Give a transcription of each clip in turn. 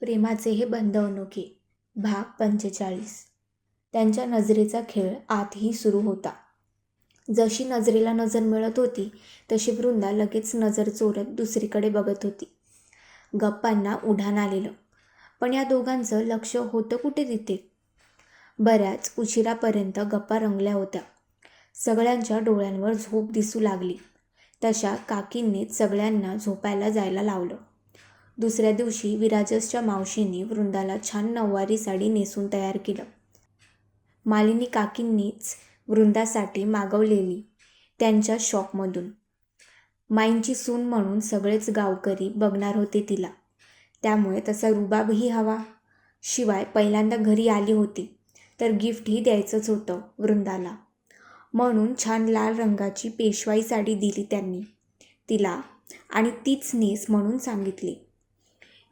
प्रेमाचे हे बंध भाग पंचेचाळीस. त्यांच्या नजरेचा खेळ आतही सुरू होता. जशी नजरेला नजर मिळत होती तशी वृंदा लगेच नजर चोरत दुसरीकडे बघत होती. गप्पांना उधाण आलेलं. पण या दोघांचं लक्ष होतं कुठे तिथे? बऱ्याच उशिरापर्यंत गप्पा रंगल्या होत्या. सगळ्यांच्या डोळ्यांवर झोप दिसू लागली. तशा काकींनीच सगळ्यांना झोपायला जायला लावलं. दुसऱ्या दिवशी विराजसच्या मावशींनी वृंदाला छान नऊवारी साडी नेसून तयार केलं. मालिनी काकींनीच वृंदासाठी मागवलेली त्यांच्या शॉपमधून माईंची सून म्हणून सगळेच गावकरी बघणार होते तिला. त्यामुळे तसा रुबाबही हवा. शिवाय पहिल्यांदा घरी आली होती तर गिफ्टही द्यायचंच होतं वृंदाला. म्हणून छान लाल रंगाची पेशवाई साडी दिली त्यांनी. तिला आणि तीच नेस म्हणून सांगितली.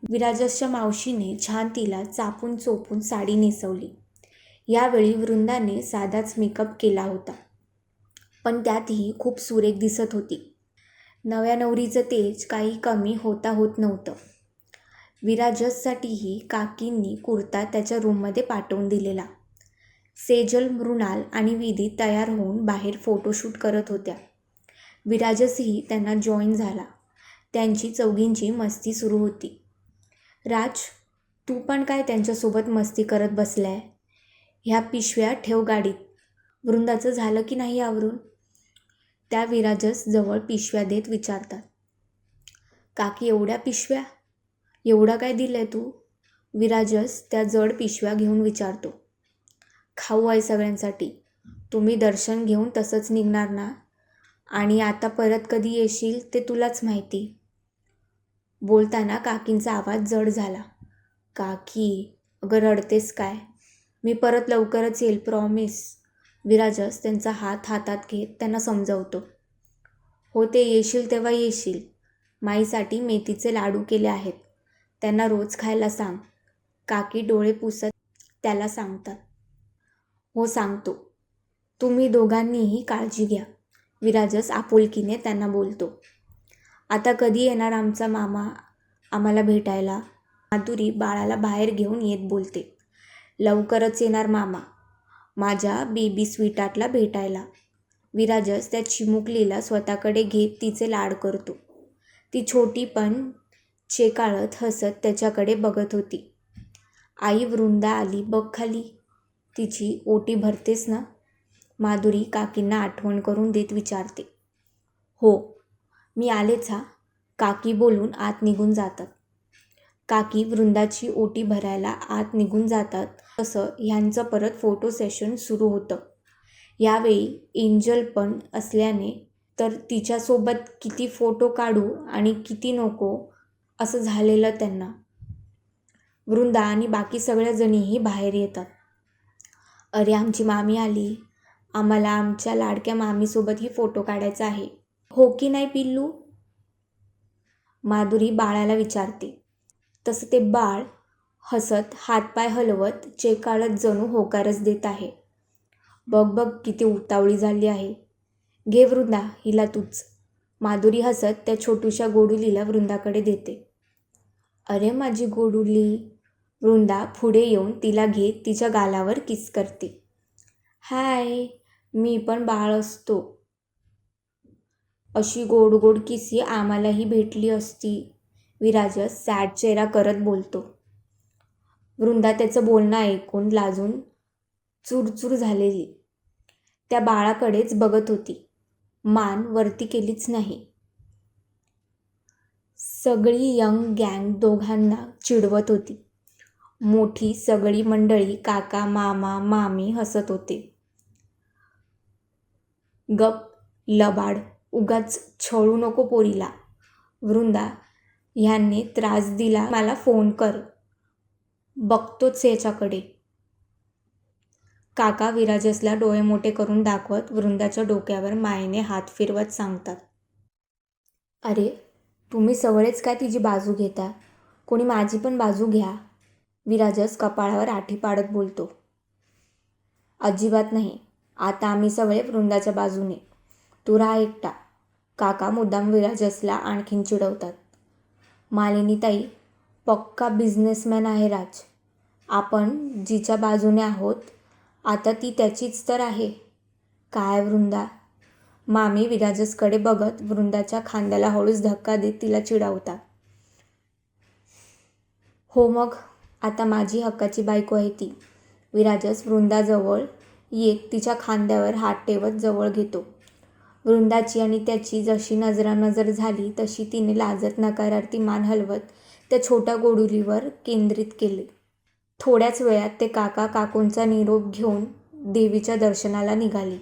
विराजसच्या मावशीने छान तिला चापून चोपून साडी नेसवली. यावेळी वृंदाने साधाच मेकअप केला होता. पण त्यातही खूप सुरेख दिसत होती. नव्या नवरीचं तेज काही कमी होता होत नव्हतं. विराजससाठीही काकींनी कुर्ता त्याच्या रूममध्ये पाठवून दिलेला. सेजल मृणाल आणि विधी तयार होऊन बाहेर फोटोशूट करत होत्या. विराजसही त्यांना जॉईन झाला. त्यांची चौघींची मस्ती सुरू होती. राज तू पण काय त्यांच्यासोबत मस्ती करत बसलाय? ह्या पिशव्या ठेव गाडीत. वृंदाचं झालं की नाही आवरून? त्या विराजस जवळ पिशव्या देत विचारतात. काकी एवढ्या पिशव्या? एवढा काय दिलंय तू? विराजस त्या जड पिशव्या घेऊन विचारतो. खाऊ आहे सगळ्यांसाठी. तुम्ही दर्शन घेऊन तसंच निघणार ना? आणि आता परत कधी येशील ते तुलाच माहिती. बोलताना काकींचा आवाज जड झाला. काकी अगं रडतेस काय? मी परत लवकरच येईल प्रॉमिस विराजस त्यांचा हात हातात घेत त्यांना समजवतो. हो ते येशील तेव्हा येशील. माईसाठी मेथीचे लाडू केले आहेत. त्यांना रोज खायला सांग. काकी डोळे पुसत त्याला सांगतात. हो सांगतो. तुम्ही दोघांनीही काळजी घ्या. विराजस आपुलकीने त्यांना बोलतो. आता कधी येणार आमचा मामा आम्हाला भेटायला? माधुरी बाळाला बाहेर घेऊन येत बोलते. लवकरच येणार मामा. माझ्या बेबी स्वीटार्टला भेटायला. विराजस त्या चिमुकलीला स्वतःकडे घेत तिचे लाड करतो. ती छोटी पण चेकाळत हसत त्याच्याकडे बघत होती. आई वृंदा आली बघ खाली. तिची ओटी भरतेस ना? माधुरी काकींना आठवण करून देत विचारते. हो. मी आलेच हा. काकी बोलून आत निघून जातात. काकी वृंदाची ओटी भरायला आत निघून जातात. तसं ह्यांचं परत फोटो सेशन सुरू होतं. यावेळी एंजल पण असल्याने तर तिच्यासोबत किती फोटो काढू आणि किती नको असं झालेलं त्यांना. वृंदा आणि बाकी सगळ्या जणीही बाहेर येतात. अरे आमची मामी आली. आम्हाला आमच्या लाडक्या मामीसोबतही फोटो काढायचा आहे. हो की नाही पिल्लू? माधुरी बाळाला विचारते. तसं ते बाळ हसत हातपाय हलवत चेकाळत जणू होकारच देत आहे. बघ बघ किती उतावळी झाली आहे. घे वृंदा हिला तूच. माधुरी हसत त्या छोटूशा गोडुलीला वृंदाकडे देते. अरे माझी गोडुली. वृंदा पुढे येऊन तिला घेत तिच्या गालावर किस करते. हाय मी पण बाळ असतो. अशी गोड गोड किसी आम्हालाही भेटली असती. विराजस सॅड चेहरा करत बोलतो. वृंदा त्याचं बोलणं ऐकून लाजून चुरचूर झालेली. त्या बाळाकडेच बघत होती. मान वरती केलीच नाही. सगळी यंग गँग दोघांना चिडवत होती. मोठी सगळी मंडळी काका मामा मामी हसत होते. गप लबाड. उगाच छळू नको पोरीला. वृंदा ह्यांनी त्रास दिला मला फोन कर. बघतोच याच्याकडे. काका विराजसला डोळे मोठे करून दाखवत वृंदाच्या डोक्यावर मायेने हात फिरवत सांगतात. अरे तुम्ही सगळेच काय तिची बाजू घेता? कोणी माझी पण बाजू घ्या. विराजस कपाळावर आठी पाडत बोलतो. अजिबात नाही. आता आम्ही सगळे वृंदाच्या बाजूने. तू राहा एकटा. काका मुद्दाम विराजसला आणखीन चिडवतात. मालिनीताई पक्का बिझनेसमॅन आहे राज. आपण जिच्या बाजूने आहोत आता ती त्याचीच तर आहे. काय वृंदा? मामी विराजसकडे बघत वृंदाच्या खांद्याला हळूच धक्का देत तिला चिडावता. हो मग आता माझी हक्काची बायको आहे ती. विराजस वृंदाजवळ येत तिच्या खांद्यावर हात ठेवत जवळ घेतो. वृंदाची आणि त्याची जशी नजरानजर झाली तशी तिने लाजत नकारार्थी मान हलवत त्या छोट्या गोडुलीवर केंद्रित केले. थोड्याच वेळात ते काका काकूंचा निरोप घेऊन देवीच्या दर्शनाला निघाले.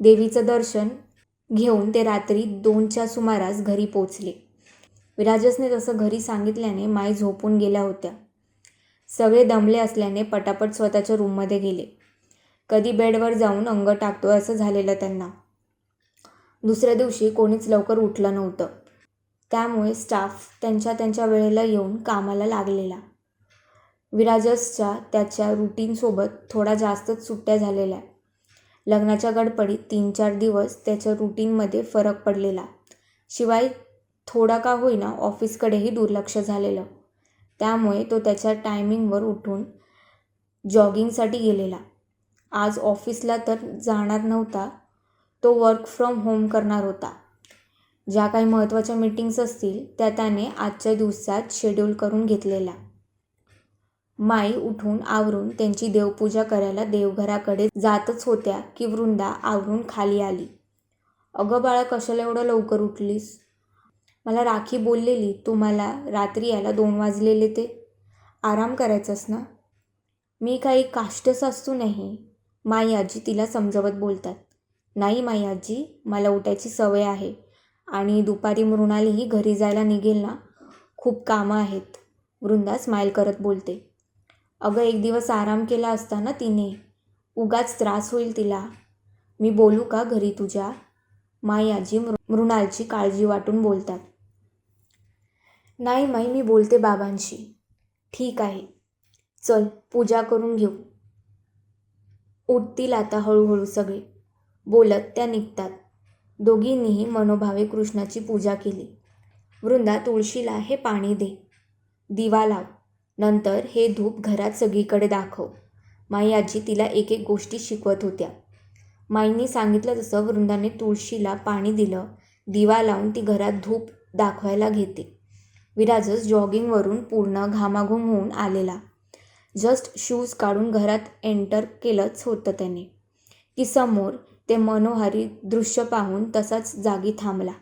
देवीचं दर्शन घेऊन ते रात्री दोनच्या सुमारास घरी पोचले. विराजसने तसं घरी सांगितल्याने माय झोपून गेल्या होत्या. सगळे दमले असल्याने पटापट स्वतःच्या रूममध्ये गेले. कधी बेडवर जाऊन अंग टाकतो असं झालेलं त्यांना. दुसऱ्या दिवशी कोणीच लवकर उठलं नव्हतं. त्यामुळे स्टाफ त्यांच्या त्यांच्या वेळेला येऊन कामाला लागलेला. विराजसच्या त्याच्या रुटीनसोबत थोडा जास्तच सुट्ट्या झालेल्या. लग्नाच्या गडबडीत तीन चार दिवस त्याच्या रुटीनमध्ये फरक पडलेला. शिवाय थोडा का होईना ऑफिसकडेही दुर्लक्ष झालेलं. त्यामुळे तो त्याच्या टायमिंगवर उठून जॉगिंगसाठी गेलेला. आज ऑफिसला तर जाणार नव्हता तो वर्क फ्रॉम होम करणार होता. ज्या काही महत्त्वाच्या मीटिंग्स असतील त्या त्याने आजच्या दिवसात शेड्यूल करून घेतलेल्या. माई उठून आवरून त्यांची देवपूजा करायला देवघराकडे जातच होत्या की वृंदा आवरून खाली आली. अगं बाळा कशाला एवढं लवकर उठलीस? मला राखी बोललेली तू मला रात्री यायला दोन वाजलेले ते. आराम करायचास ना? मी काही काष्टच असतो नाही माई आजी तिला समजवत बोलतात. नाही माई आजी मला उठायची सवय आहे. आणि दुपारी मृणालीही घरी जायला निघेल ना? खूप कामं आहेत. वृंदा स्माईल करत बोलते. अगं एक दिवस आराम केला असता ना तिने. उगाच त्रास होईल तिला. मी बोलू का घरी तुझ्या? माई आजी मृ मृणालची काळजी वाटून बोलतात. नाही माई मी बोलते बाबांशी. ठीक आहे. चल पूजा करून घेऊ. उठतील आता हळूहळू सगळे. बोलत त्या निघतात. दोघींनीही मनोभावे कृष्णाची पूजा केली. वृंदा तुळशीला हे पाणी दे. दिवा लाव. नंतर हे धूप घरात सगळीकडे दाखव. माई आजी तिला एक एक गोष्टी शिकवत होत्या. माईंनी सांगितलं तसं वृंदाने तुळशीला पाणी दिलं दिवा लावून ती घरात धूप दाखवायला घेते. विराजस जॉगिंगवरून पूर्ण घामाघूम होऊन आलेला. जस्ट शूज काढून घरात एंटर केलंच होतं त्याने. की समोर ते मनोहारी दृश्य पाहून तसाच जागी थांबला.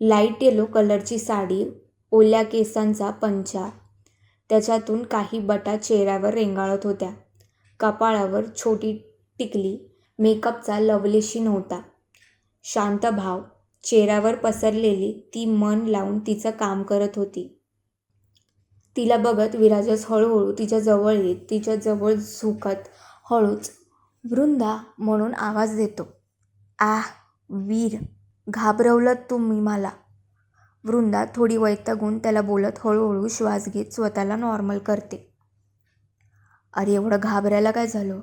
लाइट येलो कलरची साडी ओल्या केसांचा पंचा त्याच्यातून काही बटा चेहऱ्यावर रेंगाळत होत्या. कपाळावर छोटी टिकली मेकअपचा लवलेशी नव्हता शांत भाव चेहऱ्यावर पसरलेली ती मन लावून तिचं काम करत होती. तिला बघत विराजस हळूहळू तिच्या जवळ येत तिच्या जवळ झुकत हळूच वृंदा म्हणून आवाज देतो. आह वीर घाबरवलं तुम्ही मला. वृंदा थोडी वैतागून त्याला बोलत हळूहळू श्वास घेत स्वतःला नॉर्मल करते. अरे एवढं घाबरायला काय झालं?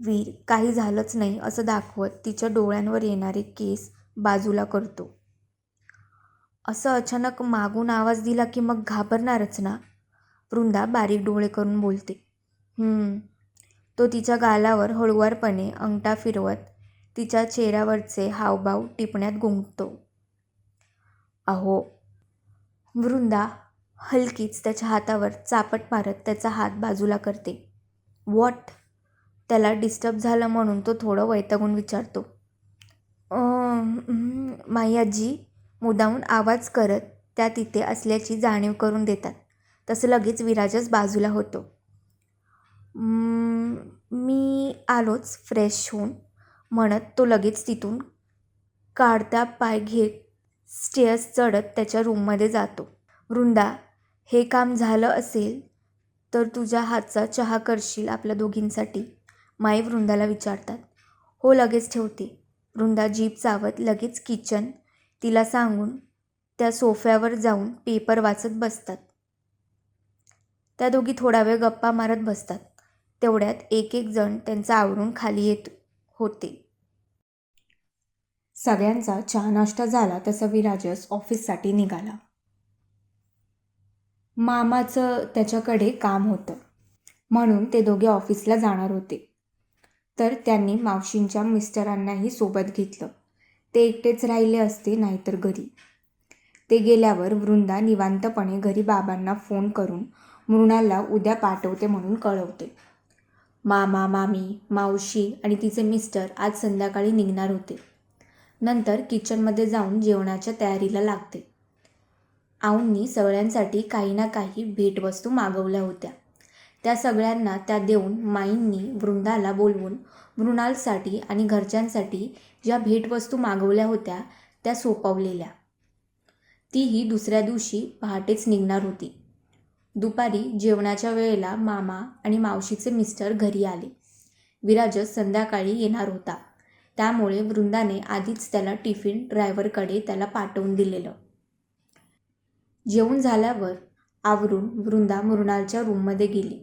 वीर काही झालंच नाही असं दाखवत तिच्या डोळ्यांवर येणारे केस बाजूला करतो. असं अचानक मागून आवाज दिला की मग घाबरणारच ना? वृंदा बारीक डोळे करून बोलते. तो तिच्या गालावर हळुवारपणे अंगठा फिरवत तिच्या चेहऱ्यावरचे हावभाव टिपण्यात गुंगतो. अहो वृंदा हलकीच त्याच्या हातावर चापट मारत त्याचा हात बाजूला करते. वॉट? त्याला डिस्टर्ब झालं म्हणून तो थोडं वैतागून विचारतो. माई आजी मुदामून आवाज करत त्या तिथे असल्याची जाणीव करून देतात. तसं लगेच विराजच बाजूला होतो. मी आलोच फ्रेश होऊन. म्हणत तो लगेच तिथून काढता पाय घेत स्टेअर्स चढत त्याच्या रूममध्ये जातो. वृंदा हे काम झालं असेल तर तुझ्या हातचा चहा करशील आपल्या दोघींसाठी माई वृंदाला विचारतात. हो लगेच ठेवते. वृंदा जीप चावत लगेच किचन तिला सांगून त्या सोफ्यावर जाऊन पेपर वाचत बसतात. त्या दोघी थोडा वेळ गप्पा मारत बसतात. तेवढ्यात एक एक जण त्यांचं आवरून खाली येत होते. सगळ्यांचा चहा नाश्ता झाला तसा विराजस ऑफिससाठी निघाला. मामाचं त्याच्याकडे काम होतं. म्हणून ते दोघे ऑफिसला जाणार होते. तर त्यांनी मावशींच्या मिस्टरांनाही सोबत घेतलं. ते एकटेच राहिले असते नाहीतर घरी. ते गेल्यावर वृंदा निवांतपणे घरी बाबांना फोन करून मृणालला उद्या पाठवते म्हणून कळवते. मामा मामी मावशी आणि तिचे मिस्टर आज संध्याकाळी निघणार होते. नंतर किचनमध्ये जाऊन जेवणाच्या तयारीला लागते. आऊंनी सगळ्यांसाठी काही ना काही भेटवस्तू मागवल्या होत्या. त्या सगळ्यांना त्या देऊन माईंनी वृंदाला बोलवून मृणालसाठी आणि घरच्यांसाठी ज्या भेटवस्तू मागवल्या होत्या त्या सोपवलेल्या. तीही दुसऱ्या दिवशी पहाटेच निघणार होती. दुपारी जेवणाच्या वेळेला मामा आणि मावशीचे मिस्टर घरी आले. विराजच संध्याकाळी येणार होता. त्यामुळे वृंदाने आधीच त्याला टिफिन ड्रायव्हरकडे त्याला पाठवून दिलेलं. जेवण झाल्यावर आवरून वृंदा मृणालच्या रूममध्ये गेली.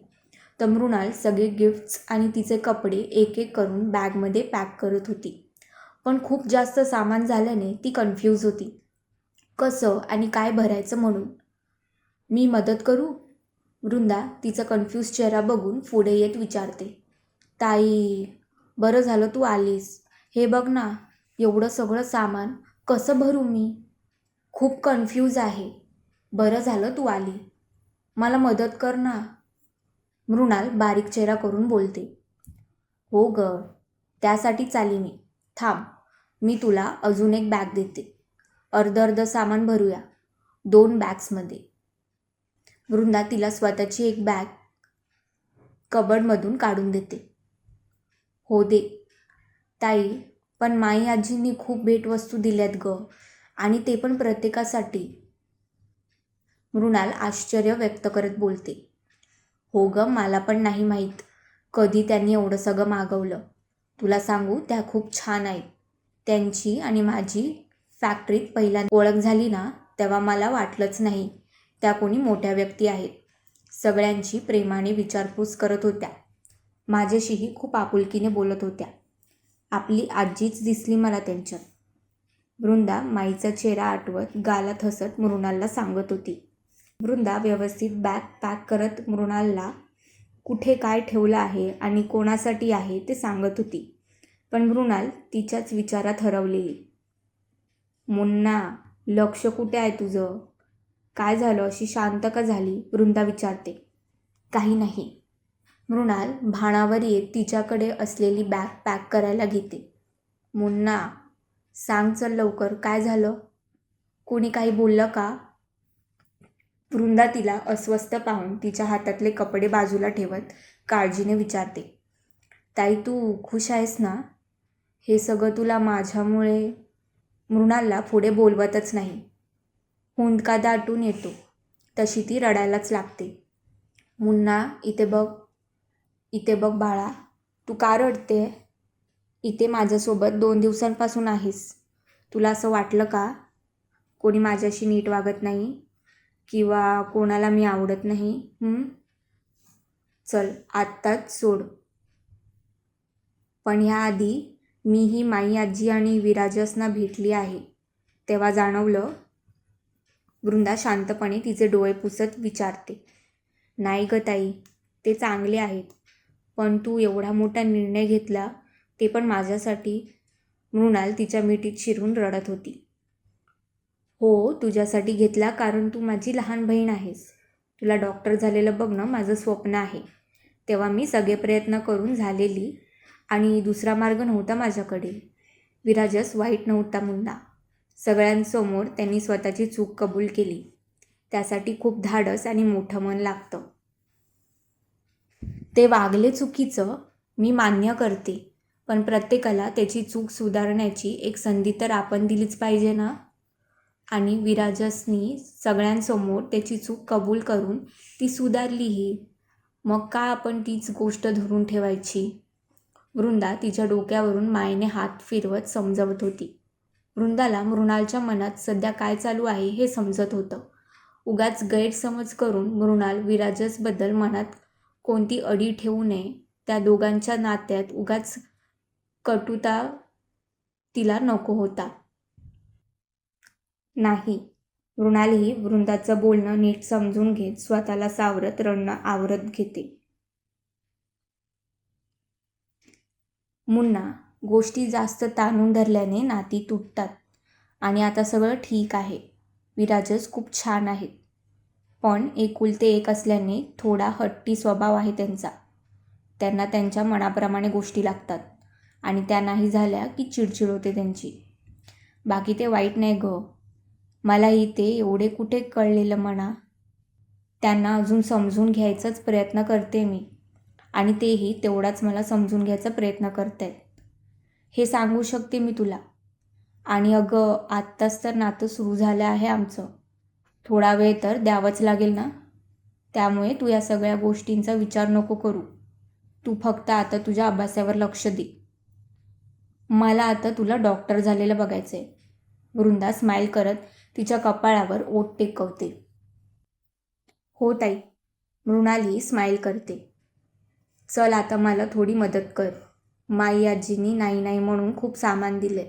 तर मृणाल सगळे गिफ्ट्स आणि तिचे कपडे एक एक करून बॅगमध्ये पॅक करत होती. पण खूप जास्त सामान झाल्याने ती कन्फ्यूज होती. कसं आणि काय भरायचं म्हणून? मी मदत करू? वृंदा तिचा कन्फ्यूज चेहरा बघून पुढे येत विचारते ताई बरं झालं तू आलीस. हे बघ ना एवढं सगळं सामान कसं भरू मी? खूप कन्फ्यूज आहे. बरं झालं तू आली. मला मदत कर ना. मृणाल बारीक चेहरा करून बोलते हो ग त्यासाठीच आली मी. थांब मी तुला अजून एक बॅग देते. अर्ध अर्ध सामान भरूया दोन बॅग्समध्ये वृंदा तिला स्वतःची एक बॅग कबडमधून काढून देते. हो दे. ताई पण माई आजींनी खूप भेटवस्तू दिल्यात ग आणि ते पण प्रत्येकासाठी. मृणाल आश्चर्य व्यक्त करत बोलते. हो ग मला पण नाही माहीत कधी त्यांनी एवढं सगळं मागवलं. तुला सांगू त्या खूप छान आहेत. त्यांची आणि माझी फॅक्टरीत पहिल्या ओळख झाली ना तेव्हा मला वाटलंच नाही. त्या कोणी मोठ्या व्यक्ती आहेत. सगळ्यांची प्रेमाने विचारपूस करत होत्या. माझ्याशीही खूप आपुलकीने बोलत होत्या. आपली आजीच दिसली मला त्यांच्यात. वृंदा माईचा चेहरा आठवत गालात हसत मृणालला सांगत होती. वृंदा व्यवस्थित बॅग पॅक करत मृणालला कुठे काय ठेवलं आहे आणि कोणासाठी आहे ते सांगत होती. पण मृणाल तिच्याच विचारात हरवलेली. मुन्ना लक्ष कुठे आहे तुझं? काय झालं अशी शांत का झाली? वृंदा विचारते. काही नाही. मृणाल भाणावर येत तिच्याकडे असलेली बॅग पॅक करायला घेते. मुन्ना सांग चल लवकर काय झालं? कोणी काही बोललं का? वृंदा तिला अस्वस्थ पाहून तिच्या हातातले कपडे बाजूला ठेवत काळजीने विचारते. ताई तू खुश आहेस ना? हे सगळं तुला माझ्यामुळे? मृणालला पुढे बोलवतच नाही. हुंदका दाटून येतो. तशी ती रडायलाच लागते. मुन्ना इथे बघ इथे बघ बाळा तू का रडते? इथे माझ्यासोबत दोन दिवसांपासून आहेस. तुला असं वाटलं का? कोणी माझ्याशी नीट वागत नाही? किंवा कोणाला मी आवडत नाही? चल आत्ताच सोड. पण ह्याआधी मी ही माई आजी आणि विराजसना भेटली आहे. तेव्हा जाणवलं वृंदा शांतपणे तिचे डोळे पुसत विचारते. नाही ग ताई ते चांगले आहेत. पण तू एवढा मोठा निर्णय घेतला ते पण माझ्यासाठी. मृणाल तिच्या मिठीत शिरून रडत होती. हो तुझ्यासाठी घेतला कारण तू माझी लहान बहीण आहेस. तुला डॉक्टर झालेलं बघणं माझं स्वप्न आहे. तेव्हा मी सगळे प्रयत्न करून झालेली आणि दुसरा मार्ग नव्हता माझ्याकडे. विराजस वाईट नव्हता मुन्ना. सगळ्यांसमोर त्यांनी स्वतःची चूक कबूल केली. त्यासाठी खूप धाडस आणि मोठं मन लागतं. ते वागले चुकीचं मी मान्य करते पण प्रत्येकाला त्याची चूक सुधारण्याची एक संधी तर आपण दिलीच पाहिजे ना? आणि विराजसनी सगळ्यांसमोर त्याची चूक कबूल करून ती सुधारलीही मग का आपण तीच गोष्ट धरून ठेवायची? वृंदा तिच्या डोक्यावरून मायेने हात फिरवत समजवत होती. वृंदाला मृणालच्या मनात सध्या काय चालू आहे हे समजत होतं. उगाच गैरसमज करून मृणाल विराजसबद्दल मनात कोणती अडी ठेवू नये त्या दोघांच्या नात्यात उगाच कटुता तिला नको होता. नाही मृणालही वृंदाचं बोलणं नीट समजून घेत स्वतःला सावरत रणणं आवरत घेते. मुन्ना गोष्टी जास्त ताणून धरल्याने नाती तुटतात. आणि आता सगळं ठीक आहे. विराजच खूप छान आहेत. पण एकुलते एक असल्याने थोडा हट्टी स्वभाव आहे त्यांचा. त्यांना त्यांच्या मनाप्रमाणे गोष्टी लागतात. आणि त्या नाही झाल्या की चिडचिड होते त्यांची. बाकी ते वाईट नाही ग. मलाही ते एवढे कुठे कळलेलं म्हणा. त्यांना अजून समजून घ्यायचाच प्रयत्न करते मी. आणि तेही तेवढाच मला समजून घ्यायचा प्रयत्न करत आहेत हे सांगू शकते मी तुला. आणि अगं आत्ताच तर नातं सुरू झालं आहे आमचं. थोडा वेळ तर द्यावंच लागेल ना? त्यामुळे तू या सगळ्या गोष्टींचा विचार नको करू. तू फक्त आता तुझ्या अभ्यासावर लक्ष दे. मला आता तुला डॉक्टर झालेलं बघायचं आहे वृंदा स्माईल करत तिच्या कपाळावर ओट टेकवते. हो ताई. मृणाली स्माईल करते. चल आता मला थोडी मदत कर. माई आजीनी नाही नाही म्हणून खूप सामान दिले.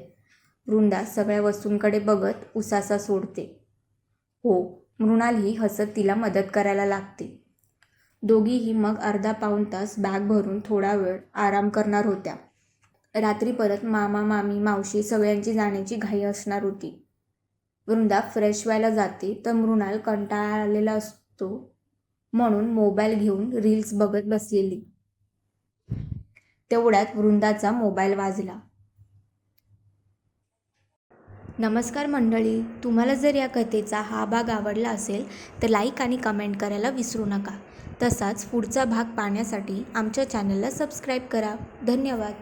वृंदा सगळ्या वस्तूंकडे बघत उसासा सोडते. हो मृणालही हसत तिला मदत करायला लागते. दोघीही मग अर्धा पाऊण तास बॅग भरून थोडा वेळ आराम करणार होत्या. रात्री परत मामा मामी मावशी सगळ्यांची जाण्याची घाई असणार होती. वृंदा फ्रेश व्हायला जाते तर मृणाल कंटाळा आलेला असतो म्हणून मोबाईल घेऊन रील्स बघत बसलेली. तेवढ्यात वृंदाचा मोबाईल वाजला. नमस्कार मंडळी तुम्हाला जर या कथेचा हा भाग आवडला असेल तर लाईक आणि कमेंट करायला विसरू नका. तसाच पुढचा भाग पाहण्यासाठी आमच्या चॅनलला सबस्क्राईब करा. धन्यवाद.